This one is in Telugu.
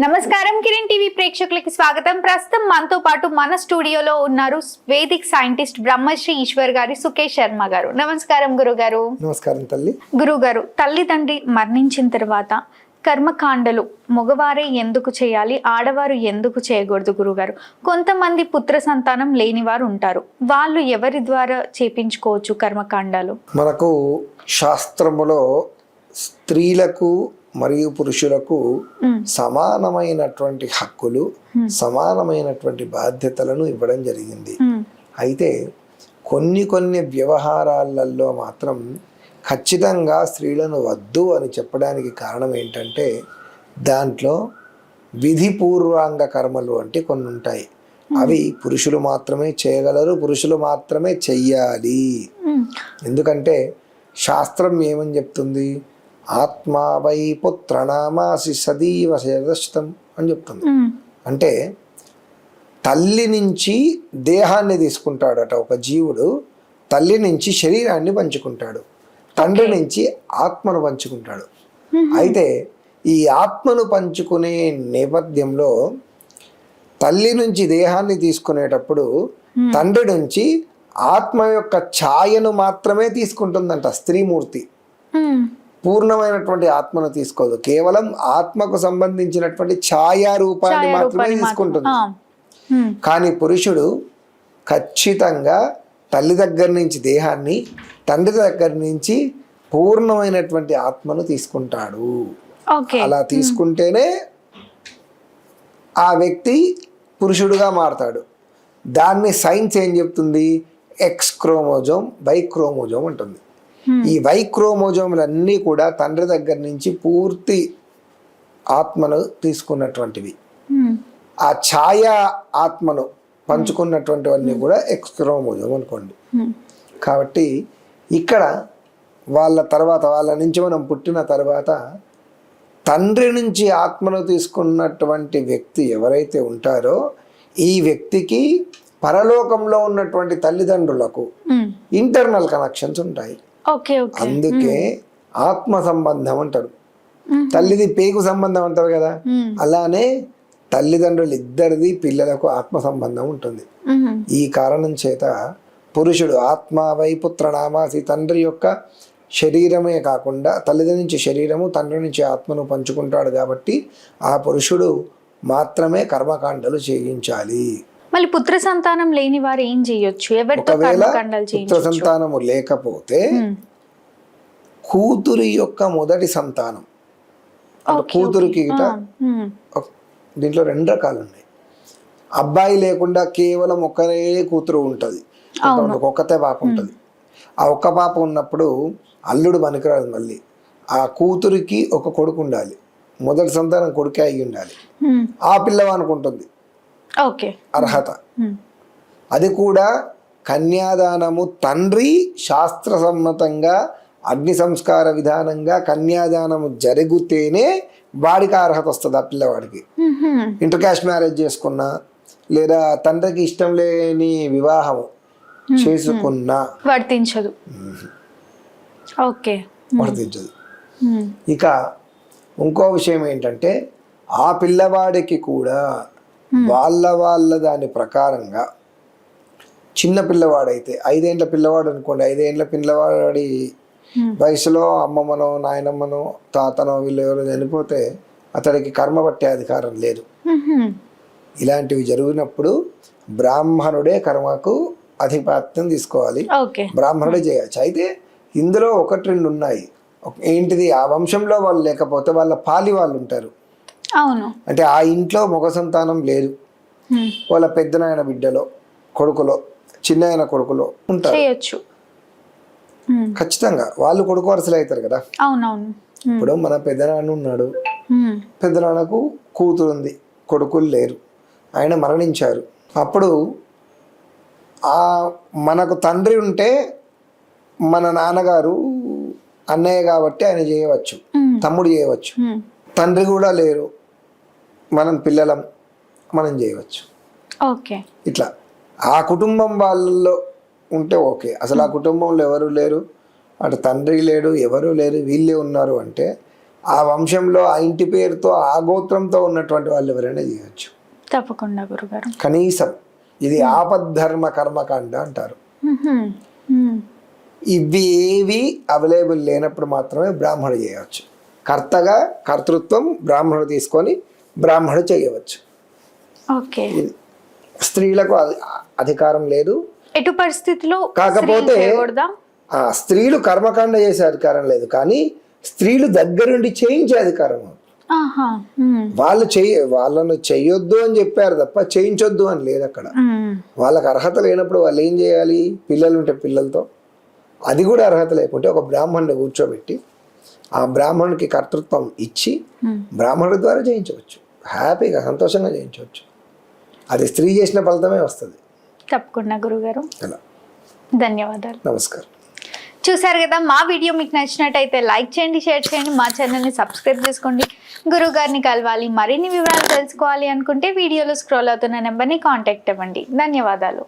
నమస్కారం కిరణ్ టీవీ ప్రేక్షకులకి స్వాగతం. ప్రస్తుతం మనతో పాటు మన స్టూడియోలో ఉన్నారు వేదిక్ సైంటిస్ట్ బ్రహ్మశ్రీ ఈశ్వర్ గారి సుకేష్ శర్మ గారు. నమస్కారం గురుగారు. నమస్కారం తల్లి. గురుగారు తల్లిదండ్రి మరణించిన తర్వాత కర్మకాండలు మగవారే ఎందుకు చేయాలి? ఆడవారు ఎందుకు చేయకూడదు గురుగారు? కొంతమంది పుత్ర సంతానం లేని వారు ఉంటారు. వాళ్ళు ఎవరి ద్వారా చేపించుకోవచ్చు కర్మకాండాలు? మనకు శాస్త్రములో స్త్రీలకు మరియు పురుషులకు సమానమైనటువంటి హక్కులు సమానమైనటువంటి బాధ్యతలను ఇవ్వడం జరిగింది. అయితే కొన్ని కొన్ని వ్యవహారాలలో మాత్రం ఖచ్చితంగా స్త్రీలను వద్దు అని చెప్పడానికి కారణం ఏంటంటే దాంట్లో విధిపూర్వాంగ కర్మలు అంటే కొన్ని ఉంటాయి. అవి పురుషులు మాత్రమే చేయగలరు పురుషులు మాత్రమే చెయ్యాలి. ఎందుకంటే శాస్త్రం ఏమని చెప్తుంది? ఆత్మా వై పుత్రనామాసి సదీవ శరదశతం అని చెప్తుంది. అంటే తల్లి నుంచి దేహాన్ని తీసుకుంటాడట ఒక జీవుడు తల్లి నుంచి శరీరాన్ని పంచుకుంటాడు తండ్రి నుంచి ఆత్మను పంచుకుంటాడు. అయితే ఈ ఆత్మను పంచుకునే నేపథ్యంలో తల్లి నుంచి దేహాన్ని తీసుకునేటప్పుడు తండ్రి నుంచి ఆత్మ యొక్క ఛాయను మాత్రమే తీసుకుంటుందంట స్త్రీమూర్తి. పూర్ణమైనటువంటి ఆత్మను తీసుకోదు. కేవలం ఆత్మకు సంబంధించినటువంటి ఛాయా రూపాన్ని మాత్రమే తీసుకుంటుంది. కానీ పురుషుడు ఖచ్చితంగా తల్లి దగ్గర నుంచి దేహాన్ని తండ్రి దగ్గర నుంచి పూర్ణమైనటువంటి ఆత్మను తీసుకుంటాడు. అలా తీసుకుంటేనే ఆ వ్యక్తి పురుషుడుగా మారతాడు. దాన్ని సైన్స్ ఏం చెప్తుంది? ఎక్స్ క్రోమోజోమ్ వై క్రోమోజోమ్ అంటుంది. ఈ వై క్రోమోజోములన్నీ కూడా తండ్రి దగ్గర నుంచి పూర్తి ఆత్మను తీసుకున్నటువంటివి. ఉమ్, ఆ ఛాయ ఆత్మను పంచుకున్నటువంటివన్నీ కూడా ఎక్స్ క్రోమోజోమ్ అనుకోండి. కాబట్టి ఇక్కడ వాళ్ళ తర్వాత వాళ్ళ నుంచి మనం పుట్టిన తర్వాత తండ్రి నుంచి ఆత్మను తీసుకున్నటువంటి వ్యక్తి ఎవరైతే ఉంటారో ఈ వ్యక్తికి పరలోకంలో ఉన్నటువంటి తల్లిదండ్రులకు. ఇంటర్నల్ కనెక్షన్స్ ఉంటాయి. అందుకే ఆత్మ సంబంధం అంటారు. తల్లిది పేగు సంబంధం అంటారు కదా? అలానే తల్లిదండ్రులు ఇద్దరిది పిల్లలకు ఆత్మ సంబంధం ఉంటుంది ఈ కారణం చేత పురుషుడు ఆత్మ వై పుత్రనామాసి తండ్రి యొక్క శరీరమే కాకుండా తల్లిదండ్రి నుంచి శరీరము తండ్రి నుంచి ఆత్మను పంచుకుంటాడు కాబట్టి ఆ పురుషుడు మాత్రమే కర్మకాండలు చేయించాలి. మళ్ళీ పుత్ర సంతానం లేని వారు ఏం చేయొచ్చు? ఎవరితో పుత్ర సంతానము లేకపోతే కూతురి యొక్క మొదటి సంతానం. అంటే కూతురికి దీంట్లో రెండు రకాలు ఉన్నాయి. అబ్బాయి లేకుండా కేవలం ఒక్కరే కూతురు ఉంటుంది. ఒక్కతే పాప ఉంటుంది. ఆ ఒక్క పాప ఉన్నప్పుడు అల్లుడు పనికిరాదు మళ్ళీ. ఆ కూతురికి ఒక కొడుకు ఉండాలి. మొదటి సంతానం కొడుకే అయి ఉండాలి. ఆ పిల్లవానికి ఉంటుంది. ఓకే అర్హత. అది కూడా కన్యాదానము తండ్రి శాస్త్రసమ్మతంగా అగ్ని సంస్కార విధానంగా కన్యాదానము జరిగితేనే వాడికి అర్హత వస్తుంది ఆ పిల్లవాడికి. ఇంటర్ క్యాస్ట్ మ్యారేజ్ చేసుకున్నా లేదా తండ్రికి ఇష్టం లేని వివాహం చేసుకున్నా. వర్తించదు ఓకే. వర్తించదు ఇక ఇంకో విషయం ఏంటంటే ఆ పిల్లవాడికి కూడా వాళ్ళ వాళ్ళ దాని ప్రకారంగా చిన్న పిల్లవాడైతే ఐదేండ్ల పిల్లవాడు అనుకోండి ఐదేండ్ల పిల్లవాడి. వయసులో అమ్మమ్మనో నాయనమ్మనో తాతనో వీళ్ళు ఎవరో చనిపోతే అతడికి కర్మ పట్టే అధికారం లేదు. ఇలాంటివి జరిగినప్పుడు బ్రాహ్మణుడే కర్మకు అధిపత్యం తీసుకోవాలి. బ్రాహ్మణుడే చేయొచ్చు. అయితే ఇందులో ఒకటి రెండు ఉన్నాయి. ఏంటిది? ఆ వంశంలో వాళ్ళు లేకపోతే వాళ్ళ పాలి వాళ్ళు ఉంటారు. అవును. అంటే ఆ ఇంట్లో మగ సంతానం లేదు. వాళ్ళ పెద్దనాయన బిడ్డలో కొడుకులో చిన్నాయన కొడుకులో ఉంటారు. చేయొచ్చు. ఖచ్చితంగా వాళ్ళు కొడుకు వరుసలు అవుతారు కదా. అవునవును. ఇప్పుడు మన పెద్దనాన్న ఉన్నాడు. పెద్దనాన్నకు కూతురు ఉంది కొడుకులు లేరు. ఆయన మరణించారు. అప్పుడు ఆ మనకు తండ్రి ఉంటే మన నాన్నగారు అన్నయ్య కాబట్టి ఆయన చేయవచ్చు. తమ్ముడు చేయవచ్చు. తండ్రి కూడా లేరు. మనం పిల్లలం మనం చేయవచ్చు. ఓకే. ఇట్లా. ఆ కుటుంబం వాళ్ళలో ఉంటే ఓకే. అసలు ఆ కుటుంబంలో ఎవరు లేరు అటు తండ్రి లేడు ఎవరు లేరు వీళ్ళే ఉన్నారు అంటే ఆ వంశంలో ఆ ఇంటి పేరుతో ఆ గోత్రంతో ఉన్నటువంటి వాళ్ళు ఎవరైనా చేయొచ్చు. తప్పకుండా గురుగారు. కనీసం ఇది ఆపద్ధర్మ కర్మకాండ అంటారు. ఇవి ఏవి అవైలబుల్ లేనప్పుడు మాత్రమే బ్రాహ్మణుడు చేయవచ్చు. కర్తగా కర్తృత్వం బ్రాహ్మణుడు తీసుకొని బ్రాహ్మణుడు చేయవచ్చు. ఓకే. స్త్రీలకు అధి- అధికారం లేదు. ఎటు పరిస్థితిలో కాకపోతే- స్త్రీలు కర్మకాండ చేసే అధికారం లేదు కానీ స్త్రీలు దగ్గరుండి చేయించే అధికారం. వాళ్ళు చెయ్య వాళ్ళను చెయ్యొద్దు అని చెప్పారు తప్ప చేయించొద్దు అని లేదు అక్కడ. వాళ్ళకి అర్హత లేనప్పుడు వాళ్ళు ఏం చేయాలి? పిల్లలు ఉంటే పిల్లలతో. అది కూడా అర్హత లేకుంటే ఒక బ్రాహ్మణుని కూర్చోబెట్టి ఆ బ్రాహ్మణునికి కర్తృత్వం ఇచ్చి. బ్రాహ్మణుడి ద్వారా చేయించవచ్చు. హ్యాపీగా సంతోషంగా చేయించవచ్చు అది స్త్రీ చేసిన ఫలితమే వస్తుంది. తప్పకుండా గురుగారు. అలా. ధన్యవాదాలు. నమస్కారం. చూసారు కదా మా వీడియో మీకు నచ్చినట్టయితే లైక్ చేయండి షేర్ చేయండి మా ఛానల్ని సబ్స్క్రైబ్ చేసుకోండి. గురువు గారిని కలవాలి మరిన్ని వివరాలు తెలుసుకోవాలి అనుకుంటే వీడియోలో స్క్రోల్ అవుతున్న నెంబర్ని కాంటాక్ట్ అవ్వండి. ధన్యవాదాలు.